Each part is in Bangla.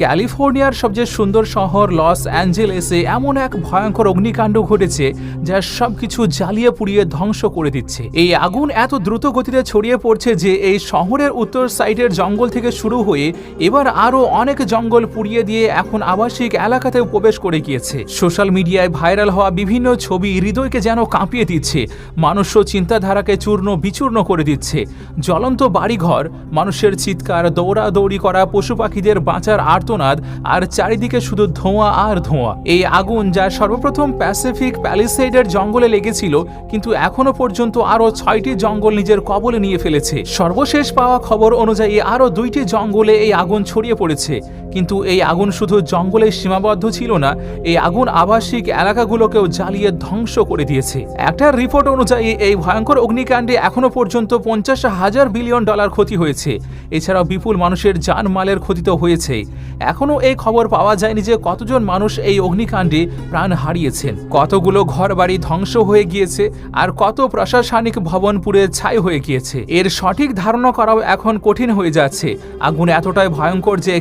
ক্যালিফোর্নিয়ার সবচেয়ে সুন্দর শহর লস অ্যাঞ্জেলেসে এমন এক ভয়ঙ্কর অগ্নিকাণ্ড ঘটেছে যা সবকিছু জ্বালিয়ে পুড়িয়ে ধ্বংস করে দিচ্ছে। এই আগুন এত দ্রুত গতিতে ছড়িয়ে পড়ছে যে এই শহরের উত্তর সাইডের জঙ্গল থেকে শুরু হয়ে এবার আরও অনেক জঙ্গল পুড়িয়ে দিয়ে এখন আবাসিক এলাকাতেও প্রবেশ করে গিয়েছে। সোশ্যাল মিডিয়ায় ভাইরাল হওয়া বিভিন্ন ছবি হৃদয়কে যেন কাঁপিয়ে দিচ্ছে। মানুষ চিন্তাধারাকে চূর্ণ বিচূর্ণ করে দিচ্ছে। জ্বলন্ত বাড়িঘর, মানুষের চিৎকার, দৌড়াদৌড়ি করা পশু পাখিদের বাঁচার আর্তনাদ আর চারিদিকে শুধু ধোঁয়া আর ধোঁয়া। এই আগুন যা সর্বপ্রথম প্যাসিফিক প্যালিসাইডের জঙ্গলে লেগেছিল, কিন্তু এখনও পর্যন্ত আরও ছয়টি জঙ্গল নিজের কবলে নিয়ে ফেলেছে। সর্বশেষ পাওয়া খবর অনুযায়ী আরও দুইটি জঙ্গলে এই আগুন ছড়িয়ে পড়েছে। কিন্তু এই আগুন শুধু জঙ্গলে সীমাবদ্ধ ছিল না, এই আগুন আবাসিক এলাকাগুলোকেও জ্বালিয়ে ধ্বংস করে দিয়েছে। একটা রিপোর্ট অনুযায়ী এই ভয়ঙ্কর অগ্নিকাণ্ডে এখনও পর্যন্ত পঞ্চাশ হাজার বিলিয়ন ডলার ক্ষতি হয়েছে। এছাড়াও বিপুল মানুষের জানমালের ক্ষতি তো হয়েছে। এখনও এই খবর পাওয়া যায়নি যে কতজন মানুষ এই অগ্নিকাণ্ডে প্রাণ হারিয়েছেন। কতগুলো ঘরবাড়ি ধ্বংস হয়ে গিয়েছে আর কত প্রশাসনিক ভবন পুড়ে ছাই হয়ে গিয়েছে। এর সঠিক ধারণা করাও এখন কঠিন হয়ে যাচ্ছে। আগুন এতটাই ভয়ঙ্কর যে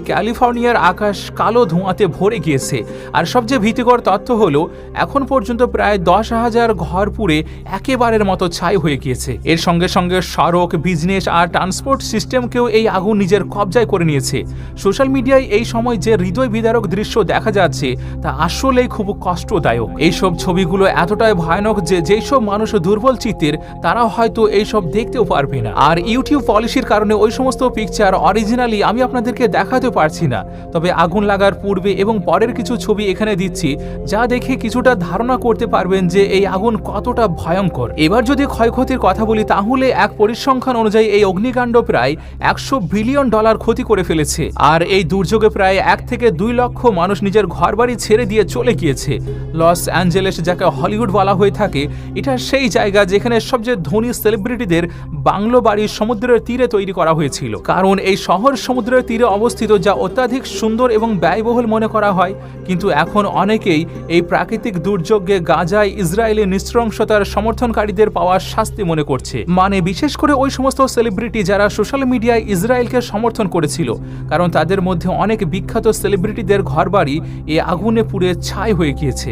ক্যালিফোর্নিয়ার আকাশ কালো ধোঁয়াতে ভরে গিয়েছে। আর সবচেয়ে ভীতিকর তথ্য হলো, এখন পর্যন্ত প্রায় দশ হাজার ঘর পুড়ে একেবারের মতো ছাই হয়ে গিয়েছে। এর সঙ্গে সঙ্গে সড়ক বিজনেস আর ট্রান্সপোর্ট সিস্টেমকেও এই আগুন নিজের কবজায় করে নিয়েছে। সোশ্যাল মিডিয়ায় এই সময় যে হৃদয় বিদারক দৃশ্য দেখা যাচ্ছে, তা আসলেই খুব কষ্টদায়ক। এইসব ছবিগুলো এতটাই ভয়ানক যে যেই সব মানুষ দুর্বল চিত্তের তারা হয়তো এইসব দেখতেও পারবে না। আর ইউটিউব পলিসির কারণে ওই সমস্ত পিকচার অরিজিনালি আমি আপনাদেরকে দেখাতে পারছি না। তবে আগুন লাগার পূর্বে এবং পরের কিছু ছবি এখানে দিচ্ছি, যা দেখে কিছুটা ধারণা করতে পারবেন যে এই আগুন কতটা ভয়ঙ্কর। এবার যদি ক্ষয়ক্ষতির কথা বলি, তাহলে এক পরিসংখ্যান অনুযায়ী এই অগ্নিকাণ্ড প্রায় একশো বিলিয়ন ডলার ক্ষতি করে ফেলেছে। আর এই দুর্যোগে প্রায় এক থেকে দুই লক্ষ মানুষ নিজের ঘরবাড়ি ছেড়ে দিয়ে চলে গিয়েছে। লস অ্যাঞ্জেলেস, যাকে হলিউড বলা হয়ে থাকে, এটা সেই জায়গা যেখানে সবচেয়ে ধনী সেলিব্রিটিদের বাংলো বাড়ি সমুদ্রের তীরে তৈরি করা হয়েছিল। কারণ এই শহর সমুদ্রের তীরে অবস্থিত, যা অত্যাধিক সুন্দর এবং ব্যয়বহুল মনে করা হয়, কিন্তু এখন অনেকেই এই প্রাকৃতিক দুর্যোগে গাজায় ইসরায়েলের নৃশংসতার সমর্থনকারীদের পাওয়া শাস্তি মনে করছে। মানে বিশেষ করে ওই সমস্ত সেলিব্রিটি যারা সোশ্যাল মিডিয়ায় ইসরায়েলকে সমর্থন করেছিল, কারণ তাদের মধ্যে অনেক বিখ্যাত সেলিব্রিটিদের ঘরবাড়ি এ আগুনে পুড়ে ছাই হয়ে গিয়েছে।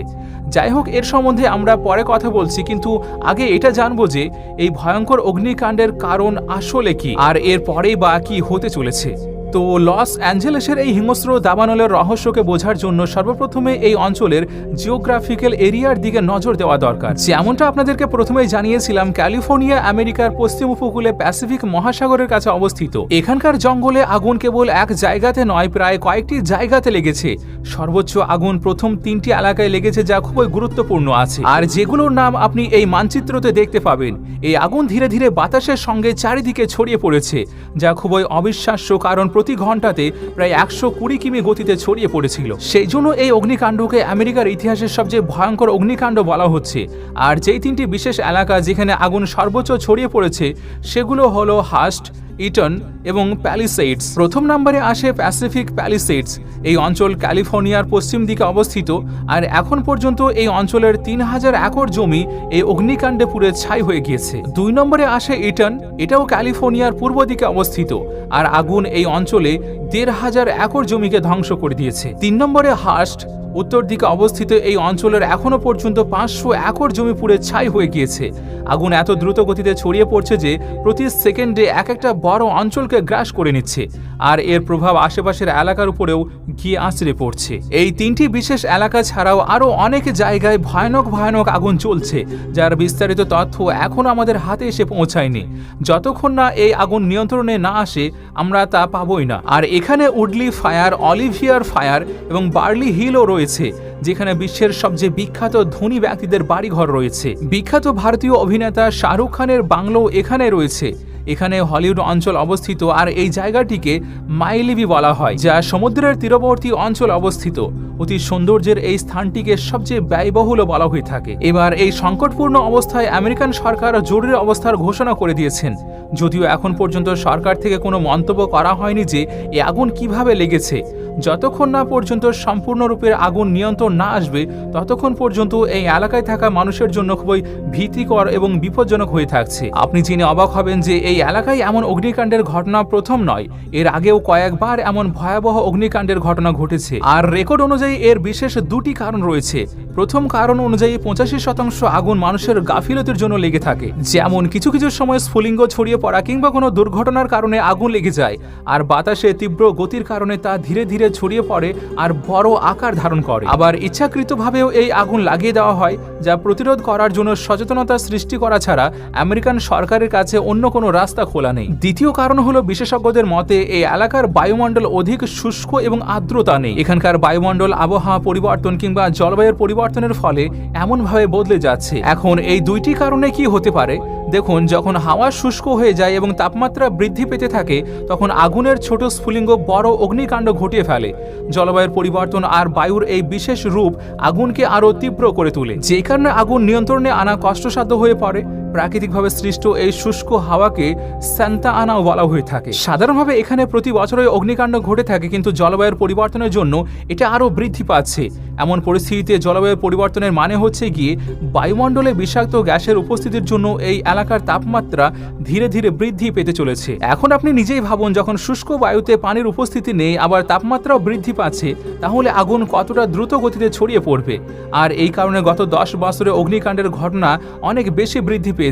যাই হোক, এর সম্বন্ধে আমরা পরে কথা বলছি, কিন্তু আগে এটা জানব যে এই ভয়ঙ্কর অগ্নিকাণ্ডের কারণ আসলে কি, আর এর পরেই বা কি হতে চলেছে। তো লস অ্যাঞ্জেলেসের এই হিংস্র দাবানলের রহস্যকে বোঝার জন্য সর্বপ্রথমে এই অঞ্চলের জিওগ্রাফিক্যাল এরিয়ার দিকে নজর দেওয়া দরকার। যেমনটা আপনাদেরকে প্রথমেই জানিয়েছিলাম, ক্যালিফোর্নিয়া, আমেরিকার পশ্চিম উপকূলে প্যাসিফিক মহাসাগরের কাছে অবস্থিত। এখানকার জঙ্গলে আগুন কেবল এক জায়গাতে নয়, প্রায় কয়েকটি জায়গাতে লেগেছে। সর্বোচ্চ আগুন প্রথম তিনটি এলাকায় লেগেছে যা খুবই গুরুত্বপূর্ণ আছে। আর যেগুলোর নাম আপনি এই মানচিত্রতে দেখতে পাবেন। এই আগুন ধীরে ধীরে বাতাসের সঙ্গে চারিদিকে ছড়িয়ে পড়েছে, যা খুবই অবিশ্বাস্য কারণ প্রতি ঘন্টাতে প্রায় একশো কুড়ি কিমি গতিতে ছড়িয়ে পড়েছিল। সেই জন্য এই অগ্নিকাণ্ডকে আমেরিকার ইতিহাসের সবচেয়ে ভয়ঙ্কর অগ্নিকাণ্ড বলা হচ্ছে। আর যেই তিনটি বিশেষ এলাকা যেখানে আগুন সর্বোচ্চ ছড়িয়ে পড়েছে, সেগুলো হলো হাস্ট ইটন এবং প্যালিসেইডস। প্রথম নম্বরে আসে প্যাসিফিক প্যালিসেইডস, এই অঞ্চল ক্যালিফোর্নিয়ার পশ্চিম দিকে অবস্থিত, আর এখন পর্যন্ত এই অঞ্চলের তিন হাজার একর জমি এই অগ্নিকাণ্ডে পুড়ে ছাই হয়ে গিয়েছে। দুই নম্বরে আসে ইটন, এটাও ক্যালিফোর্নিয়ার পূর্ব দিকে অবস্থিত, আর আগুন এই অঞ্চলে দেড় হাজার একর জমিকে ধ্বংস করে দিয়েছে। তিন নম্বরে হাস্ট উত্তর দিকে অবস্থিত এই অঞ্চলের এখনও পর্যন্ত পাঁচশো একর জমি পুড়ে ছাই হয়ে গিয়েছে। আগুন এত দ্রুত গতিতে ছড়িয়ে পড়ছে যে প্রতি সেকেন্ডে এক একটা বড় অঞ্চলকে গ্রাস করে নিচ্ছে। আর এর প্রভাব আশেপাশের এলাকার উপরেও গিয়ে আছড়ে পড়ছে। এই তিনটি বিশেষ এলাকা ছাড়াও আরও অনেক জায়গায় ভয়ানক ভয়ানক আগুন চলছে, যার বিস্তারিত তথ্য এখনও আমাদের হাতে এসে পৌঁছায়নি। যতক্ষণ না এই আগুন নিয়ন্ত্রণে না আসে, আমরা তা পাবই না। আর এখানে উডলি ফায়ার, অলিভিয়ার ফায়ার এবং বার্লি হিলও রয়েছে, যেখানে বিশ্বের সবচেয়ে বিখ্যাত ধনী ব্যক্তিদের বাড়িঘর রয়েছে। বিখ্যাত ভারতীয় অভিনেতা শাহরুখ খানের বাংলো এখানে রয়েছে। এখানে হলিউড অঞ্চল অবস্থিত আর এই জায়গাটিকে মাইলিভি বলা হয়, যা সমুদ্রের তীরবর্তী অঞ্চল অবস্থিত। অতি সৌন্দর্যের এই স্থানটিকে সবচেয়ে ব্যয়বহুল বলা হয়ে থাকে। এবার এই সংকটপূর্ণ অবস্থায় আমেরিকান সরকার জরুরি অবস্থার ঘোষণা করে দিয়েছেন। যদিও এখন পর্যন্ত সরকার থেকে কোনো মন্তব্য করা হয়নি যে এই আগুন কীভাবে লেগেছে। যতক্ষণ না পর্যন্ত সম্পূর্ণরূপে আগুন নিয়ন্ত্রণ না আসবে, ততক্ষণ পর্যন্ত এই এলাকায় থাকা মানুষের জন্য খুবই ভীতিকর এবং বিপজ্জনক হয়ে থাকছে। আপনি জেনে অবাক হবেন যে এই এলাকায় এমন অগ্নিকাণ্ডের ঘটনা প্রথম নয়, এর আগেও কয়েকবার এমন ভয়াবহ অগ্নিকাণ্ডের ঘটনা ঘটেছে। আর রেকর্ড অনুযায়ী এর বিশেষ দুটি কারণ রয়েছে। প্রথম কারণ অনুযায়ী পঁচাশি শতাংশ আগুন মানুষের গাফিলতির জন্য লেগে থাকে। যেমন কিছু কিছু সময় স্ফুলিঙ্গ ছড়িয়ে পড়া কিংবা কোনো দুর্ঘটনার কারণে আগুন লেগে যায়, আর বাতাসে তীব্র গতির কারণে তা ধীরে ধীরে ছড়িয়ে পড়ে আর বড় আকার ধারণ করে। আবার ইচ্ছাকৃতভাবেও এই আগুন লাগিয়ে দেওয়া হয়, যা প্রতিরোধ করার জন্য সচেতনতা সৃষ্টি করা ছাড়া আমেরিকান সরকারের কাছে অন্য কোনো রাস্তা খোলা নেই। দ্বিতীয় কারণ হলো বিশেষজ্ঞদের মতে, এই এলাকার বায়ুমণ্ডল অধিক শুষ্ক এবং আর্দ্রতা নেই। এখানকার বায়ুমণ্ডল আবহাওয়া পরিবর্তন কিংবা জলবায়ুর পরিবর্তনের ফলে এমনভাবে বদলে যাচ্ছে। এখন এই দুইটি কারণে কি হতে পারে? দেখুন, যখন হাওয়া শুষ্ক হয়ে যায় এবং তাপমাত্রা বৃদ্ধি পেতে থাকে, তখন আগুনের ছোট স্ফুলিঙ্গ বড় অগ্নিকাণ্ড ঘটিয়ে ফেলে। জলবায়ুর পরিবর্তন আর বায়ুর এই বিশেষ রূপ আগুনকে আরও তীব্র করে তোলে। যে কারণে আগুন নিয়ন্ত্রণে আনা কষ্টসাধ্য হয়ে পড়ে। প্রাকৃতিকভাবে সৃষ্ট এই শুষ্ক হাওয়াকে স্যান্তা আনাও বলা হয়ে থাকে। সাধারণভাবে এখানে প্রতি বছরই অগ্নিকাণ্ড ঘটে থাকে, কিন্তু জলবায়ুর পরিবর্তনের জন্য এটা আরও বৃদ্ধি পাচ্ছে। এমন পরিস্থিতিতে জলবায়ু পরিবর্তনের মানে হচ্ছে গিয়ে বায়ুমণ্ডলে বিষাক্ত গ্যাসের উপস্থিতির জন্য এই এলাকার তাপমাত্রা ধীরে ধীরে বৃদ্ধি পেতে চলেছে। এখন আপনি নিজেই ভাবুন, যখন শুষ্ক বায়ুতে পানির উপস্থিতি নেই, আবার তাপমাত্রাও বৃদ্ধি পাচ্ছে, তাহলে আগুন কতটা দ্রুত গতিতে ছড়িয়ে পড়বে? আর এই কারণে গত দশ বছরে অগ্নিকাণ্ডের ঘটনা অনেক বেশি বৃদ্ধি পেয়েছে।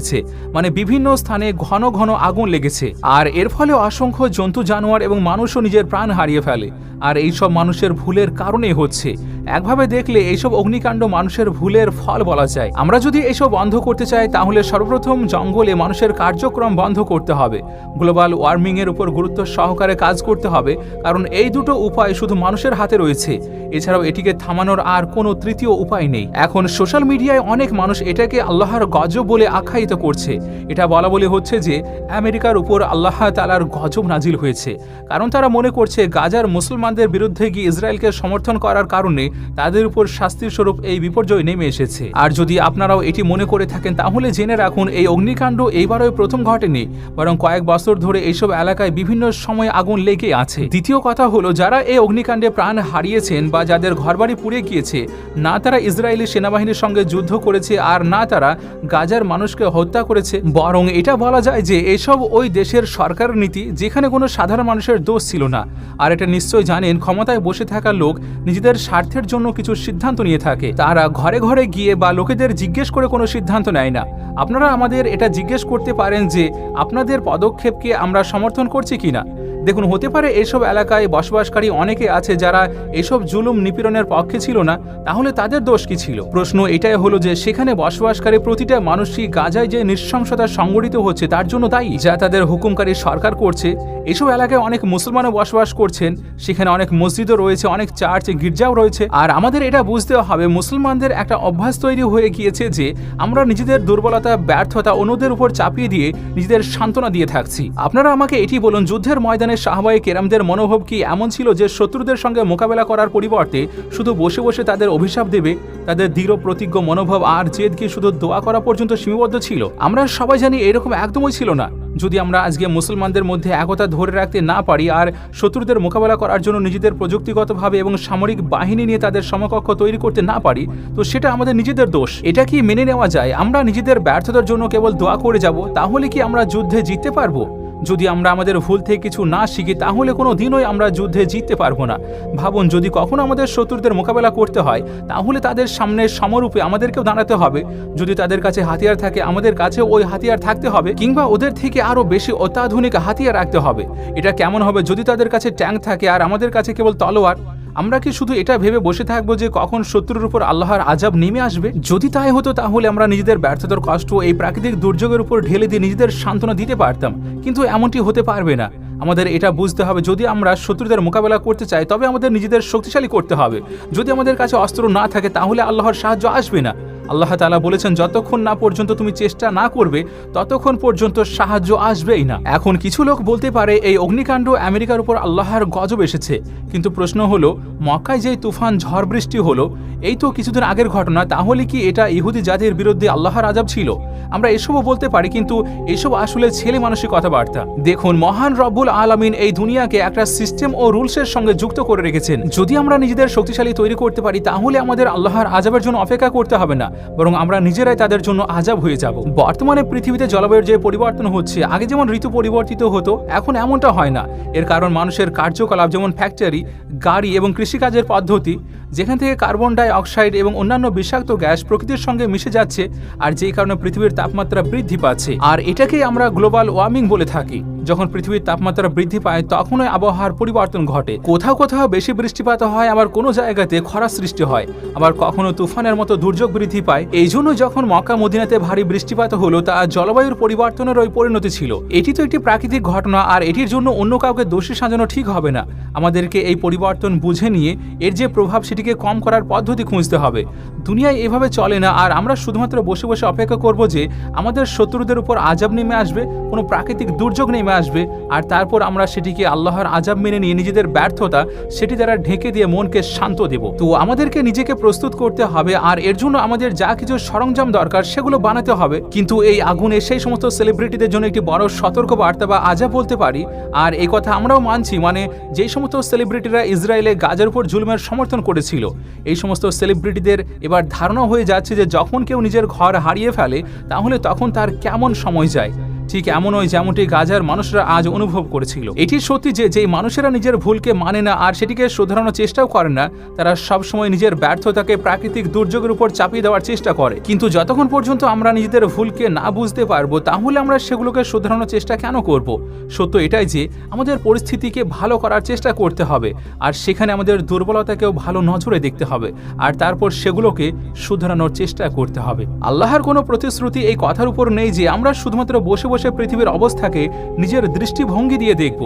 মানে বিভিন্ন স্থানে ঘন ঘন আগুন লেগেছে। আর এর ফলে অসংখ্য জন্তু, জানোয়ার এবং মানুষও নিজের প্রাণ হারিয়ে ফেলে। আর এইসব মানুষের ভুলের কারণেই হচ্ছে। একভাবে দেখলে এইসব অগ্নিকাণ্ড মানুষের ভুলের ফল বলা যায়। আমরা যদি এইসব বন্ধ করতে চাই, তাহলে সর্বপ্রথম জঙ্গলে মানুষের কার্যক্রম বন্ধ করতে হবে। গ্লোবাল ওয়ার্মিং এর উপর গুরুত্ব সহকারে কাজ করতে হবে, কারণ এই দুটো উপায় শুধু মানুষের হাতে রয়েছে। এছাড়াও এটিকে থামানোর আর কোনো তৃতীয় উপায় নেই। এখন সোশ্যাল মিডিয়ায় অনেক মানুষ এটাকে আল্লাহর গজব বলে আখ্যায়িত করছে। এটা বলা বলে হচ্ছে যে, আমেরিকার উপর আল্লাহ তালার গজব নাজিল হয়েছে। কারণ তারা মনে করছে, গাজার মুসলমানদের বিরুদ্ধে গিয়ে ইসরায়েলকে সমর্থন করার কারণে তাদের উপর শাস্তির স্বরূপ এই বিপর্যয় নেমে এসেছে। আর যদি আপনারাও এটি মনে করে থাকেন, তাহলে জেনে রাখুন, এই অগ্নিকাণ্ড এইবারও প্রথম ঘটেনি, বরং কয়েক বছর ধরে এইসব এলাকায় বিভিন্ন সময় আগুন লেগে আছে। দ্বিতীয় কথা হলো, যারা এই অগ্নিকাণ্ডে প্রাণ হারিয়েছেন বা যাদের ঘরবাড়ি পুড়ে গিয়েছে, না তারা ইসরায়েলি সেনাবাহিনীর সঙ্গে যুদ্ধ করেছে আর না তারা গাজার মানুষকে হত্যা করেছে। বরং এটা বলা যায় যে এসব ওই দেশের সরকার নীতি যেখানে কোনো সাধারণ মানুষের দোষ ছিল না। আর এটা নিশ্চয় জানেন, ক্ষমতায় বসে থাকা লোক নিজেদের স্বার্থের জন্য কিছু সিদ্ধান্ত নিয়ে থাকে। তারা ঘরে ঘরে গিয়ে বা লোকেদের জিজ্ঞেস করে কোনো সিদ্ধান্ত নেয় না। আপনারা আমাদের এটা জিজ্ঞেস করতে পারেন যে আপনাদের পদক্ষেপকে আমরা সমর্থন করছি কিনা। দেখুন, হতে পারে এসব এলাকায় বসবাসকারী অনেকে আছে যারা এসব জুলুম নিপীড়নের পক্ষে ছিল না, তাহলে তাদের দোষ কি ছিল? প্রশ্ন এটাই হলো যে সেখানে বসবাসকারী প্রতিটা মানুষই গাজায় যে নৃশংসতা সংগঠিত হচ্ছে তার জন্য দায়ী। যা তাদের হুকুমকারী সরকার করছে, এসব এলাকায় অনেক মুসলমানও বসবাস করছেন, সেখানে অনেক মসজিদও রয়েছে, অনেক চার্চ, গির্জাও রয়েছে। আর আমাদের এটা বুঝতে হবে, মুসলমানদের একটা অভ্যাস তৈরি হয়ে গিয়েছে যে আমরা নিজেদের দুর্বলতা, ব্যর্থতা অন্যদের উপর চাপিয়ে দিয়ে নিজেদের সান্ত্বনা দিয়ে থাকছি। আপনারা আমাকে এটি বলুন, যুদ্ধের ময়দানে সাহবাই কেরামদের মনোভাব কি এমন ছিল যে শত্রুদের সঙ্গে মোকাবেলা করার পরিবর্তে শুধু বসে বসে তাদের অভিশাপ দেবে? তাদের দৃঢ় প্রতিজ্ঞ মনোভাব আর জেদ কি শুধু দোয়া করা পর্যন্ত সীমাবদ্ধ ছিল? আমরা সবাই জানি এরকম একদমই ছিল না। যদি আমরা আজকে মুসলমানদের মধ্যে একতা ধরে রাখতে না পারি আর শত্রুদের মোকাবেলা করার জন্য নিজেদের প্রযুক্তিগতভাবে এবং সামরিক বাহিনী নিয়ে তাদের সমকক্ষ তৈরি করতে না পারি, তো সেটা আমাদের নিজেদের দোষ। এটা কি মেনে নেওয়া যায়? আমরা নিজেদের ব্যর্থতার জন্য কেবল দোয়া করে যাব? তাহলে কি আমরা যুদ্ধে জিততে পারব? যদি আমরা আমাদের ভুল থেকে কিছু না শিখি, তাহলে কোনো দিনই আমরা যুদ্ধে জিততে পারব না। ভাবুন, যদি কখনো আমাদের শত্রুদের মোকাবেলা করতে হয়, তাহলে তাদের সামনে সমরূপে আমাদেরকেও দাঁড়াতে হবে। যদি তাদের কাছে হাতিয়ার থাকে, আমাদের কাছে ওই হাতিয়ার থাকতে হবে, কিংবা ওদের থেকে আরও বেশি অত্যাধুনিক হাতিয়ার রাখতে হবে। এটা কেমন হবে যদি তাদের কাছে ট্যাঙ্ক থাকে, আর আমাদের কাছে কেবল তলোয়ার? আমরা কি শুধু এটা ভেবে বসে থাকব যে কখন শত্রুর উপর আল্লাহর আজাব নেমে আসবে? যদি তাই হতো তাহলে আমরা নিজেদের ব্যর্থতার কষ্ট এই প্রাকৃতিক দুর্যোগের উপর ঢেলে দিয়ে নিজেদের সান্ত্বনা দিতে পারতাম। কিন্তু এমনটি হতে পারবে না। আমাদের এটা বুঝতে হবে, যদি আমরা শত্রুদের মোকাবেলা করতে চাই, তবে আমাদের নিজেদের শক্তিশালী করতে হবে। যদি আমাদের কাছে অস্ত্র না থাকে, তাহলে আল্লাহর সাহায্য আসবে না। আল্লাহ তালা বলেছেন, যতক্ষণ না পর্যন্ত তুমি চেষ্টা না করবে, ততক্ষণ পর্যন্ত সাহায্য আসবেই না। এখন কিছু লোক বলতে পারে, এই অগ্নিকাণ্ড আমেরিকার উপর আল্লাহর গজব এসেছে। কিন্তু প্রশ্ন হলো, মক্কায় যে তুফান, ঝড় বৃষ্টি হলো, এই তো কিছুদিন আগের ঘটনা, তাহলে কি এটা ইহুদি জাতির বিরুদ্ধে আল্লাহর আজাব ছিল? আমরা এসবও বলতে পারি, কিন্তু এসব আসলে ছেলে মানুষের কথাবার্তা। দেখুন, মহান রব্বুল আলামিন এই দুনিয়াকে একটা সিস্টেম ও রুলসের সঙ্গে যুক্ত করে রেখেছেন। যদি আমরা নিজেদের শক্তিশালী তৈরি করতে পারি, তাহলে আমাদের আল্লাহর আজাবের জন্য অপেক্ষা করতে হবে না। বরং আমরা নিজেরাই তাদের জন্য আজাব হয়ে যাব। বর্তমানে পৃথিবীতে জলবায়ুর যে পরিবর্তন হচ্ছে, আগে যেমন ঋতু পরিবর্তিত হতো, এখন এমনটা হয় না। এর কারণ মানুষের কার্যকলাপ যেমন ফ্যাক্টরি, গাড়ি এবং কৃষিকাজের পদ্ধতি, যেখান থেকে কার্বন ডাই অক্সাইড এবং অন্যান্য বিষাক্ত গ্যাস প্রকৃতির সঙ্গে মিশে যাচ্ছে, আর যেই কারণে পৃথিবীর তাপমাত্রা বৃদ্ধি পাচ্ছে। আর এটাকেই আমরা গ্লোবাল ওয়ার্মিং বলে থাকি। যখন পৃথিবীর তাপমাত্রা বৃদ্ধি পায়, তখনই আবহাওয়ার পরিবর্তন ঘটে। কোথাও কোথাও বেশি বৃষ্টিপাত হয়, আবার কোনো জায়গাতে খরা সৃষ্টি হয়। আবার কখনো তুফানের মতো দুর্যোগ বৃদ্ধি পায়। এই জন্য যখন মক্কা মদিনাতে ভারী বৃষ্টিপাত হলো, তা জলবায়ুর পরিবর্তনের ওই পরিণতি ছিল। এটি তো একটি প্রাকৃতিক ঘটনা, আর এটির জন্য অন্য কাউকে দোষী সাজানো ঠিক হবে না। আমাদেরকে এই পরিবর্তন বুঝে নিয়ে, এর যে প্রভাব সেটিকে কম করার পদ্ধতি খুঁজতে হবে। দুনিয়ায় এভাবে চলে না, আর আমরা শুধুমাত্র বসে বসে অপেক্ষা করব যে, আমাদের শত্রুদের উপর আজাব নেমে আসবে, কোনো প্রাকৃতিক দুর্যোগ নেমে আসবে, আর তারপর আমরা সেটিকে আল্লাহর আজাব মেনে নিয়ে নিজেদের ব্যর্থতা সেটি দ্বারা ঢেকে দিয়ে মনকে শান্ত দেব। তো আমাদেরকে নিজেকে প্রস্তুত করতে হবে, আর এর জন্য আমাদের যা কিছু সরঞ্জাম দরকার সেগুলো বানাতে হবে। কিন্তু এই আগুনে সেই সমস্ত সেলিব্রিটিদের জন্য একটি বড় সতর্ক বার্তা বা আজাব বলতে পারি, আর এই কথা আমরাও মানছি মানে যেই সমস্ত সেলিব্রিটিরা ইসরায়েলে গাজার উপর জুলুমের সমর্থন করেছিল, এই সমস্ত সেলিব্রিটিদের এবার ধারণা হয়ে যাচ্ছে যে যখন কেউ নিজের ঘর হারিয়ে ফেলে, তাহলে তখন তার কেমন সময় যায়। ঠিক এমনই, যেমনটি গাজার মানুষরা আজ অনুভব করেছিল। এটি সত্যি যে, যেই মানুষেরা নিজের ভুলকে মানে না আর সেটিকে শোধরানোর চেষ্টাও করে না, তারা সবসময় নিজের ব্যর্থতাকে প্রাকৃতিক দুর্যোগের উপর চাপিয়ে দেওয়ার চেষ্টা করে। কিন্তু যতক্ষণ পর্যন্ত আমরা নিজেদের ভুলকে না বুঝতে পারব, তাহলে আমরা সেগুলোকে শোধরানোর চেষ্টা কেন করব? সত্য এটাই যে, আমাদের পরিস্থিতিকে ভালো করার চেষ্টা করতে হবে, আর সেখানে আমাদের দুর্বলতাকেও ভালো নজরে দেখতে হবে, আর তারপর সেগুলোকে শুধরানোর চেষ্টা করতে হবে। আল্লাহর কোনো প্রতিশ্রুতি এই কথার উপর নেই যে, আমরা শুধুমাত্র বসে বসে পৃথিবীর অবস্থাকে নিজের দৃষ্টিভঙ্গি দিয়ে দেখব।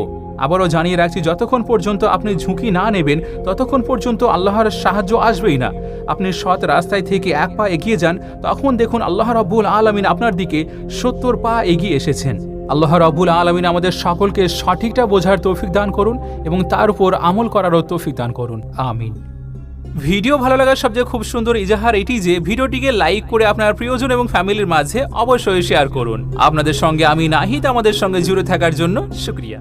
আবারও জানিয়ে রাখছি, যতক্ষণ পর্যন্ত আপনি ঝুঁকি না নেবেন, ততক্ষণ পর্যন্ত আল্লাহর সাহায্য আসবেই না। আপনি সৎ রাস্তায় থেকে এক পা এগিয়ে যান, তখন দেখুন আল্লাহ রব্বুল আলমিন আপনার দিকে সত্তর পা এগিয়ে এসেছেন। আল্লাহ রব্বুল আলমিন আমাদের সকলকে সঠিকটা বোঝার তৌফিক দান করুন এবং তার উপর আমল করারও তৌফিক দান করুন। আমিন। ভিডিও ভালো লাগার সবচেয়ে খুব সুন্দর ইজাহার এটি যে ভিডিওটিকে লাইক করে আপনার প্রিয়জন এবং ফ্যামিলির মাঝে অবশ্যই শেয়ার করুন। আপনাদের সঙ্গে আমি নাহিদ, আমাদের সঙ্গে জুড়ে থাকার জন্য শুক্রিয়া।